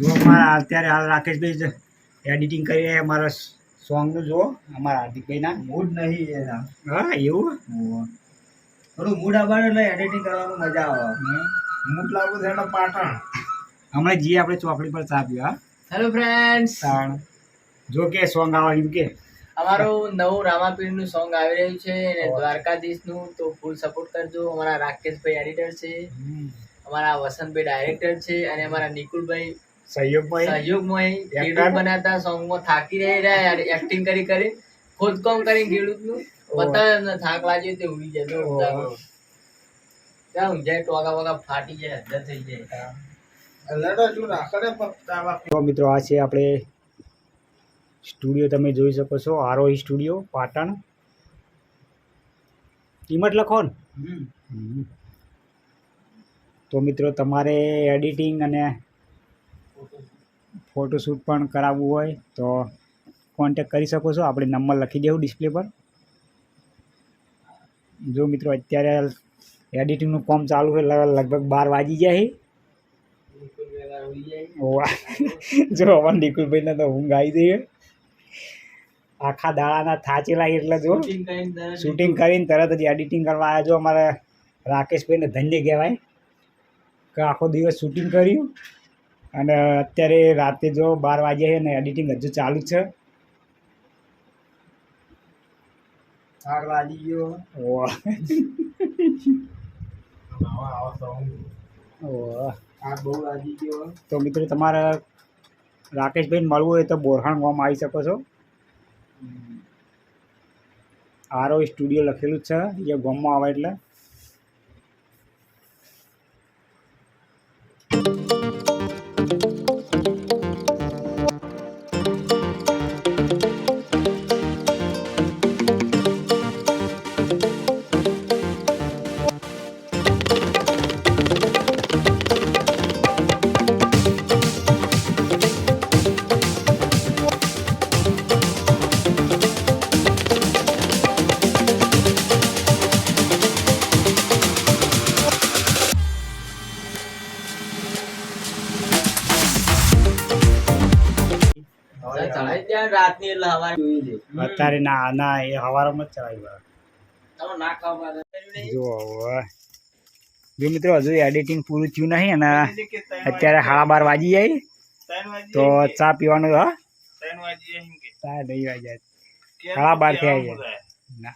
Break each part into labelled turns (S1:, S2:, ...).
S1: જો અમારા અત્યારે હાલ રાકેશભાઈ એડિટિંગ કરી રહ્યા અમારા સોંગનું જુઓ. અમારા હાર્દિકભાઈના.
S2: મૂડ નહીં એના.
S1: હા એવું?
S2: થોડું મૂડ આવવાનું એટલે એડિટિંગ કરવાનું મજા આવે. મૂડ લાગુ છે એટલે પાટણ.
S1: હમણાં જઈએ આપણે ચોકડી પર ચા પીવા.
S3: હેલો ફ્રેન્ડ્સ
S1: જો કે સોંગ આવવા એમ કે.
S3: અમારું નવું રામાપીરનું સોંગ આવી રહ્યું છે અને દ્વારકાધીશનું તો ફૂલ સપોર્ટ કરજો. અમારા રાકેશભાઈ એડિટર છે. અમારા વસંતભાઈ ડાયરેક્ટર છે અને અમારા નિકુલભાઈ સહયોગમાં
S1: Actor?
S3: ખેડૂત બનાવતા સોંગમાં થાકી રહી રહ્યા એક્ટિંગ કરી કરી. ખોદકામ કરી ખેડૂતનું. બતાવે એમને થાક લાગ્યો તે ઉડી જાય. ત્યાં ઊંઘાય ટોકા વગા ફાટી જાય હદ થઈ જાય.
S1: મિત્રો આ છે આપણે સ્ટુડિયો તમે જોઈ શકો છો. આરોહી સ્ટુડિયો પાટણ. કિંમત લખો ને. તો મિત્રો તમારે એડિટિંગ અને ફોટોશૂટ પણ કરાવવું હોય તો કોન્ટેક કરી શકો છો. આપણે નંબર લખી દેવું ડિસ્પ્લે પર. જો મિત્રો અત્યારે એડિટિંગનું કામ ચાલુ છે લગભગ બાર વાગી જાય જો અમારા નિકુલભાઈને તો ઊંઘ આવી જઈએ આખા દાડાના થાચેલા એટલે જો શૂટિંગ કરીને તરત જ એડિટિંગ કરવા આવ્યા જો અમારે રાકેશભાઈને ધન્ય કહેવાય. કે આખો દિવસ શૂટિંગ કર્યું. અને અત્યારે રાતે જો બાર વાગ્યા છે ને એડિટિંગ હજુ ચાલુ છે.
S2: ચાર વાગી ગયો.
S1: તો મિત્રો તમારે રાકેશભાઈ મળવું હોય તો બોરહાણ ગામ આવી શકો છો. આરો સ્ટુડિયો લખેલું જ છે એ ગામમાં આવે એટલે.
S3: એટલે હવારે
S1: અત્યારે ના ના એ હવારમાં જ ચલાવ્યું
S3: તમે ના ખાવા
S1: જો હવે. જો મિત્રો હજુ એડિટિંગ પૂરું થયું નહીં અને અત્યારે સાડા બાર વાગી જાય. તો ચા પીવાનું હા? ચા નહીં વાગ્યા. સાડા બાર થયા છે. ના.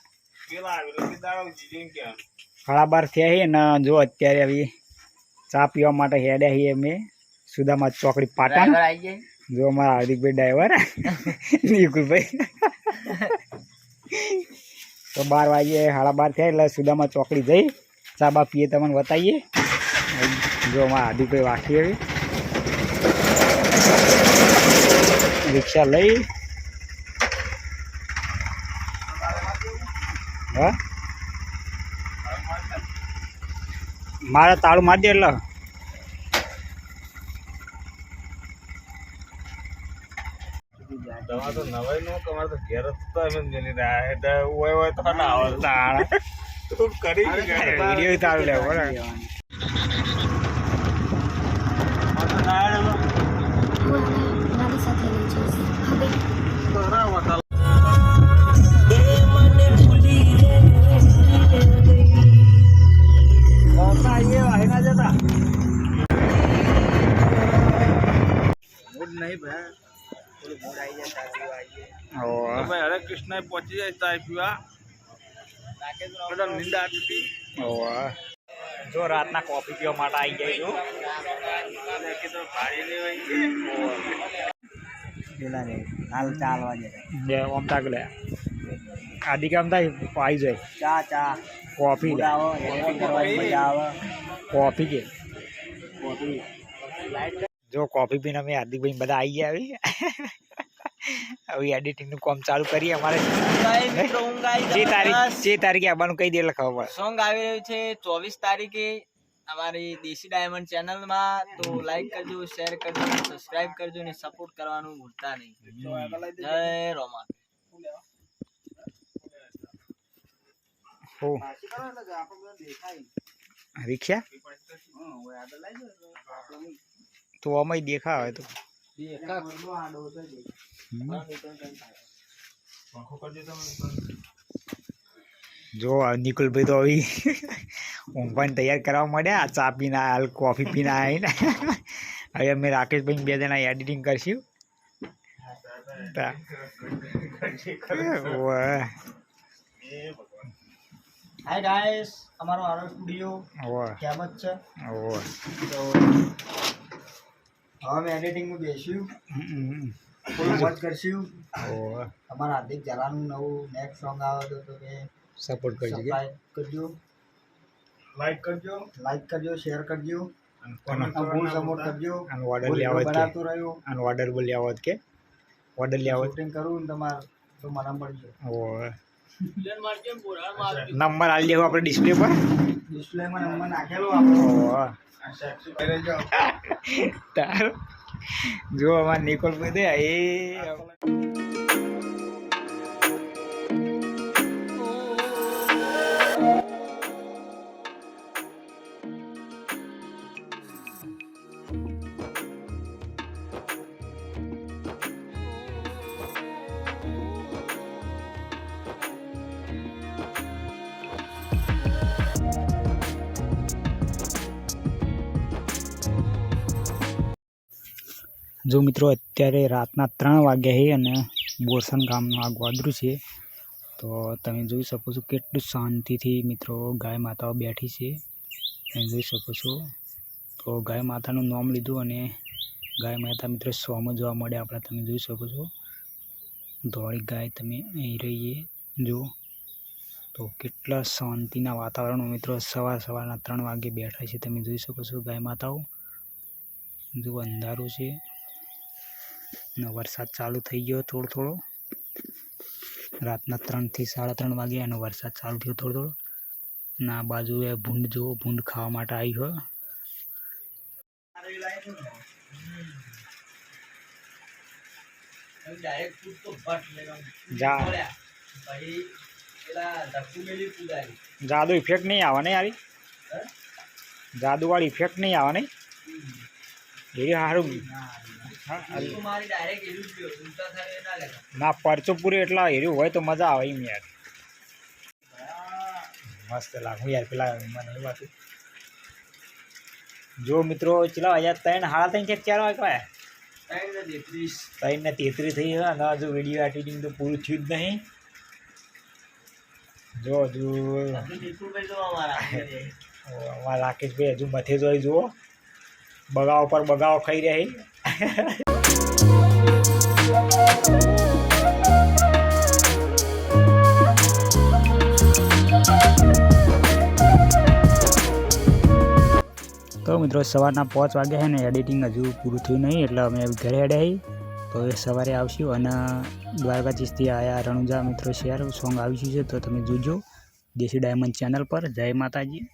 S1: સાડા બાર થયા છે અને જો અત્યારે હવે ચા પીવા માટે હેડ્યા છીએ અમે. સુદામાં ચોકડી પાટણ.
S3: આવી જાય.
S1: જો અમારા હાર્દિકભાઈ ડ્રાઈવર નિકુલભાઈ. તો બાર વાગે, સાડા બાર થયા એટલે સુદામાં ચોકડી જઈ, ચા પીએ તમને બતાવીએ. જો અમારા હાર્દિકભાઈ વાંકી આવી. રિક્ષા લઈ. હા? મારે તાળું મારી દે એટલે.
S2: તો નવાઈ નો તમારે તો ઘેર તો એમ જ મેલી રહ્યા એટલે ઓય ઓય તો ના આવે. તું કરી
S1: વીડિયો તાળું લેવો બરાબર.
S2: આ તો ના આવે. એમાં.
S4: હું આને મારી સાથે લઈ જઈશ હવે
S2: તારા નહીં ભાઈ. ભાઈ હરે કૃષ્ણ પહોંચી જાય તાર પીવા. નિંદા હતી.
S1: જો રાતના કોફી પીવા માટે આવી જાય છો. હાલ ચાલવા જાય આમ તાક લે. આદિ કામ થાય આવી જાય.
S2: ચા ચા.
S1: કોફી લે.
S2: આવે.
S1: કોફી કે. જો કોફી પીને અમે હાર્દિકભાઈ બધા આવી ગયા આવી હવે એડિટિંગનું કામ ચાલુ કરીએ અમારે. જે તારીખ જે તારીખે આવવાનું કઈ દે લખાવ પડે.
S3: સોંગ આવી રહ્યું છે ચોવીસ તારીખે અમારી દેશી ડાયમંડ ચેનલમાં. તો લાઈક કરજો શેર કરજો સબસ્ક્રાઇબ કરજો અને સપોર્ટ કરવાનું ભૂલતા નહીં. જય રોમા
S1: હો રિક્ષા? તો અમે દેખાવે તો. જો નિકુલભાઈ તો હવે ઊંઘવાની તૈયાર કરવા માંડ્યા. ચા પીને હાલ કોફી પીને આવીને હવે અમે રાકેશભાઈ બે જણા એડિટિંગ કરશું.
S2: હાય ગાઈસ અમારો આરો સ્ટુડિયો જ છે? તો હવે અમે એડિટિંગમાં બેસ્યું. થોડું વોચ કરશું. અમારા હાર્દિક જરાનું નવું નેક્સ્ટ સોંગ આવે તો તમે
S1: સપોર્ટ કરજો.
S2: કરજો. લાઈક કરજો. લાઈક કરજો શેર કરજો.
S1: અને
S2: ફૂલ સપોર્ટ કરજો.
S1: આનો ઓર્ડર લેવો જ
S2: રહ્યો.
S1: આનો ઓર્ડર બોલ લેવો કે? ઓર્ડર લેવો
S2: શૂટિંગ કરું ને તમારે તો મને મળજો
S1: નંબર આલી દેવો આપણે ડિસ્પ્લે પર.
S2: ડિસ્પ્લેમાં નંબર નાખેલો આપણો.
S1: તાર. જો અમાર નિકોલ દે એ જો મિત્રો, અત્યારે રાતના ત્રણ વાગ્યા છે અને બોરસન ગામનું આ ગોદરું છે. તો તમે જોઈ શકો છો કેટલું શાંતિથી મિત્રો ગાય માતાઓ બેઠી છે. તમે જોઈ શકો છો. તો ગાય માતાનું નામ લીધું અને ગાય માતા મિત્રો સોમાં જોવા મળે આપણે તમે જોઈ શકો છો. ધોળી ગાય તમે અહીં રહીએ. જો. તો કેટલા શાંતિના વાતાવરણમાં મિત્રો સવાર સવારના ત્રણ વાગે બેઠા છે. તમે જોઈ શકો છો ગાય માતાઓ. જો અંધારું છે. ને વરસાદ ચાલુ થઈ ગયો થોડો થોડો. રાતના ત્રણથી સાડા ત્રણ વાગે અને વરસાદ ચાલુ થયો થોડો થોડો. અને આ બાજુ એ ભૂંડ જુઓ ભૂંડ ખાવા માટે આવી હોય
S3: ડાયરેક્ટ ફૂટ તો ભટ લેવાનું
S1: જા.
S3: પછી પેલા ધક્કુ મેલી કુદારી
S1: જાદુ ઇફેક્ટ નહીં આવે ને યારી. જાદુવાળી ઇફેક્ટ નહીં આવે ને. એ સારું
S3: ના
S1: પરચો પૂરી એટલા હેર્યું હોય તો મજા આવે એમ યાર. મસ્ત લાગુ યાર પેલા મને એવું હતું જો મિત્રો ચલા હજાર ત્રણ હાડા ત્રણ ચેક ચાર વાગે
S3: ત્રણ ને તેત્રીસ.
S1: થઈ ગયા અને હજુ વીડિયો એડિટિંગ તો પૂરું થયું જ નહીં. જો હજુ
S3: અમારા
S1: રાકેશભાઈ હજુ મથે જોઈ જુઓ. બગાવ પર બગાવ ખાઈ રહી. તો મિત્રો, સવારના પાંચ વાગ્યા છે ને એડિટિંગ હજુ પૂરું થયું નહીં, એટલે અમે ઘરે હેડ્યા તો એ સવારે આવશું અને દ્વારકાધીશથી આયા રણુજા મિત્રો શેર સોંગ આવ્યું છે, તો તમે જોજો. દેશી ડાયમંડ ચેનલ પર. જય માતાજી.